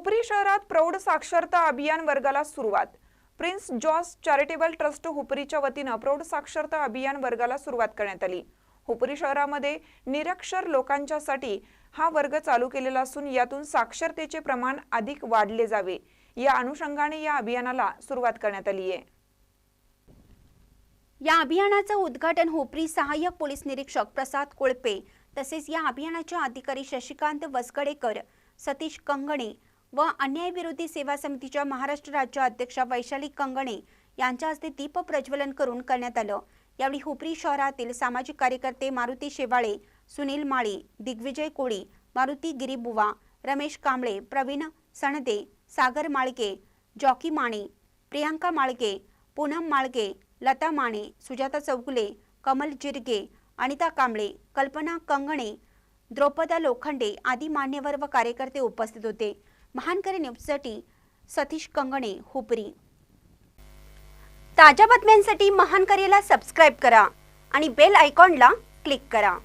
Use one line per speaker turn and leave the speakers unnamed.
हुपरी शहरात प्रौढ साक्षरता अभियान वर्गाला सुरुवात. प्रिन्स जॉस चॅरिटेबल ट्रस्ट हुपरीच्या वतीनं प्रौढ साक्षरता अभियान वर्गाला सुरुवात करण्यात आली. हुपरी शहरामध्ये निरक्षर लोकांच्यासाठी हा वर्ग चालू केलेला असून यातून साक्षरतेचे प्रमाण अधिक वाढले जावे. या अनुषंगाने या अभियानाला सुरुवात करण्यात आली आहे.
या अभियानाचं उद्घाटन हुपरी सहाय्यक पोलीस निरीक्षक प्रसाद कोळपे तसेच या अभियानाचे अधिकारी शशिकांत वसगडेकर सतीश कंगणे व अन्यायविरोधी सेवा समितीच्या महाराष्ट्र राज्य अध्यक्षा वैशाली कंगणे यांच्या हस्ते दीप प्रज्वलन करून करण्यात आलं. यावेळी हुपरी शहरातील सामाजिक कार्यकर्ते मारुती शेवाळे सुनील माळी दिग्विजय कोळी मारुती गिरीबुवा रमेश कांबळे प्रवीण सणदे सागर माळके जॉकी माने प्रियांका माळके पूनम माळके लता माने सुजाता चौगुले कमल जिरगे अनिता कांबळे कल्पना कंगणे द्रौपदा लोखंडे आदी मान्यवर व कार्यकर्ते उपस्थित होते. महानकरी न्यूजसाठी सतीश कंगणे हुपरी. ताज्या बातम्यांसाठी महानकरीला सबस्क्राईब करा आणि बेल आयकॉनला क्लिक करा.